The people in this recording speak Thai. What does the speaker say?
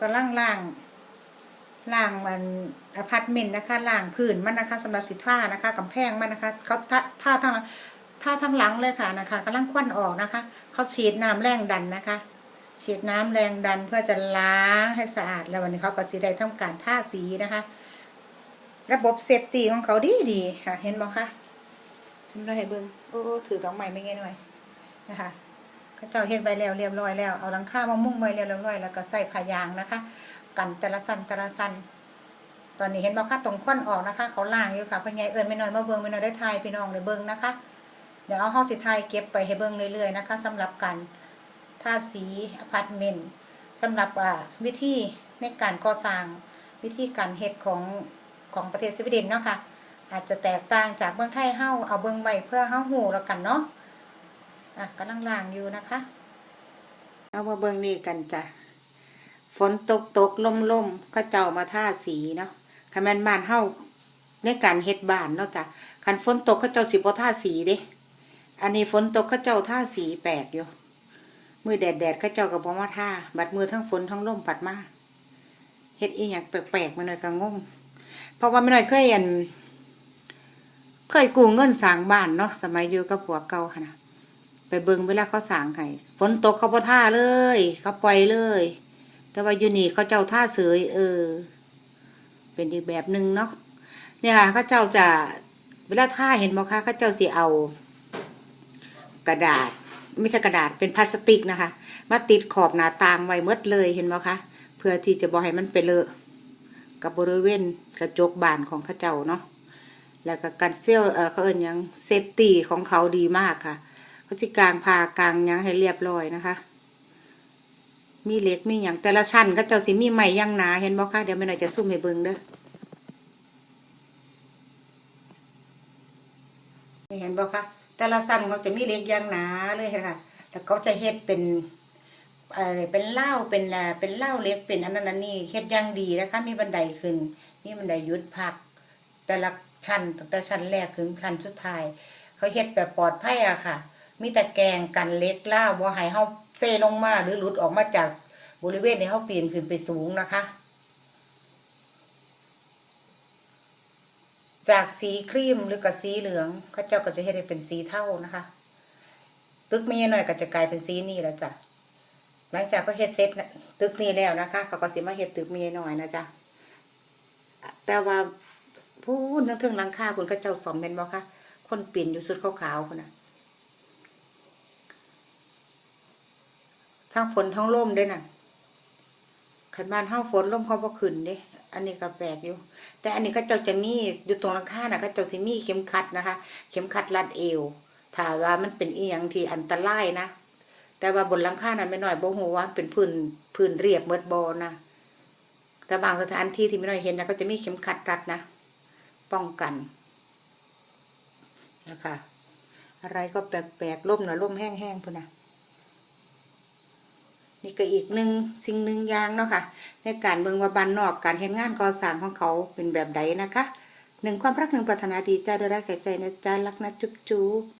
ก็ล่างล่างล่างมันอพาร์ตเมนต์นะคะล่างพื้นมันนะคะสำหรับสิท่านะคะกำแพงมันนะคะเขาท่าท่าทางหลังท่าทางหลังเลยค่ะนะคะกำลังควันออกนะคะเขาฉีดน้ำแรงดันนะคะฉีดน้ำแรงดันเพื่อจะล้างให้สะอาดแล้ววันนี้เขาก็สีได้ทำการท่าสีนะคะ ระบบเซฟตี้ของเขาดีดีค่ะ เห็นบ่คะเห็นบ่ให้เบิ่งโอ้ถือดอกไม้ไม่ไงหน่อยนะคะาเจ้าเฮ็ดไว้แล้วเรียบร้อยแล้วเอาหลังคามามุ้งไว้เรียบร้อยแล้วก็ใส่ผ้ายางนะคะ กันแต่ละสันแต่ละสันตอนนี้เห็นบ่คะตรงควันออกนะคะ เขาล่างอยู่ค่ะเพิ่นไงเอิ้นไม่น้อยมาเบิ่งไม่น้อยได้ทายพี่น้องได้เบิ่งนะคะ เดี๋ยวเอาเฮาสิทายเก็บไปให้เบิ่งเรื่อยๆนะคะสำหรับการทาสีอพาร์ตเมนต์สำหรับวิธีในการก่อสร้างวิธีการเฮ็ดของของประเทศสวีเดนเนาะค่ะอาจจะแตกต่างจากเมืองไทยเฮ้าเอาเบิ่งไว้เพื่อเฮ้าฮู้แล้วกันเนาะ อะกำลังล่างอยู่นะคะ เอามาเบิ่งนี่กันจ้ะ ฝนตกตกลมลมก็เจ้ามาท่าสีเนาะคันแมนบ้านเฮาในการเฮ็ดบ้านเนาะจ้ะคันฝนตกเขาเจ้าสิบ่ท่าสีเด้อันนี้ฝนตกเขาเจ้าท่าสีแปลกอยู่มือแดดแดดเขาเจ้าก็บ่มาท่า บัดมือทั้งฝนทั้งลมปัดมาเฮ็ดอีหยังแปลกๆมาหน่อยก็งงเพราะว่าไม่น้อยเคยอันเคยกู้เงินสร้างบ้านเนาะสมัยอยู่กับผัวเก่าค่ะนะ เบิงเวลาเขาสางให้ฝนตกเขาบ่ท่าเลย เขาปล่อยเลย แต่ว่ายูนี่เขาเจ้าท่าเสยเออ เป็นอีกแบบหนึ่งเนาะเนี่ยค่ะเขาเจ้าจะเวลาท่าเห็นบ่คะเขาเจ้าสิเอา กระดาษ ไม่ใช่กระดาษเป็นพลาสติกนะคะ มาติดขอบหน้าต่างไว้เมดเลยเห็นบ่คะเพื่อที่จะบ่ให้มันไปเลอะกับบริเวณกระจกบานของเขาเจ้าเนาะแล้วก็การเซลเออเขาเอิ้นยังเซฟตี้ของเขาดีมากค่ะ เขาสิกางพากางยังให้เรียบร้อยนะคะ มีเล็กมีอย่างแต่ละชั้นก็เจ้าสิมีไม้ย่างหนาเห็นบ่คะเดี๋ยวไม่หน่อยจะซุ่มให้เบิ่งเด้อนี่เห็นบ่คะแต่ละชั้นเขาจะมีเล็กย่างหนาเลยค่ะแล้วเขาจะเฮ็ดเป็นเอ่อเป็นเหล้าเป็นอ่าเป็นเหล้าเล็กเป็นอันนั้นอันนี้เฮ็ดย่างดีนะคะมีบันไดขึ้นมีบันไดยุดพัก แต่ละชั้นตั้งแต่ชั้นแรกถึงชั้นสุดท้าย เขาเฮ็ดแบบปลอดภัยอะค่ะ มีแต่แกงกันเล็กล่าวบ่ให้เฮาเซลงมาหรือหลุดออกมาจากบริเวณที่เฮาปีนขึ้นไปสูงนะคะ จากสีครีมหรือกับสีเหลืองเขาเจ้าก็จะเฮ็ดให้เป็นสีเทานะคะ ตึกไม่น้อยก็จะกลายเป็นสีนี้แล้วจ้ะหลังจากเขาเฮ็ดเสร็จน่ะตึกนี้แล้วนะคะเขาก็สิมาเฮ็ดตึกไม่น้อยนะจ๊ะแต่ว่าพูดนึกถึงหลังคาคุณเขาเจ้าสอมเป็นบ่คะคนปีนอยู่สุดขาวๆคนน่ะ ทั้งฝนทั้งลมด้วยน่ะขันบ้านเฮาฝนลมเขาบ่ขึ้นเด้ อันนี้ก็แปลกอยู่ แต่อันนี้ก็เจ้าจะมีอยู่ตรงหลังคาน่ะก็เจ้าสิมีเข็มขัดนะคะ เข็มขัดรัดเอวถ้าว่ามันเป็นอีหยังที่อันตรายนะแต่ว่าบนหลังคานั้นไม่น้อยบ่ฮู้ว่าเป็นพื้นพื้นเรียบเมิดบ่นะแต่บางสถานที่ที่ไม่น้อยเห็นนะก็จะมีเข็มขัดรัดนะป้องกันนะคะอะไรก็แปลกๆล่มน่ะล่มแห้งๆพุ่นนะ นี่ก็อีกหนึ่งสิ่งหนึ่งอย่างเนาะค่ะ ในการเมืองว่าบ้านนอกการเห็นงานก่อสร้างของเขาเป็นแบบใดนะคะหนึ่งความรักหนึ่งปรารถนาดีจ้าด้วยรักใส่ใจนะจ้ารักนะจุ๊บจุ๊บ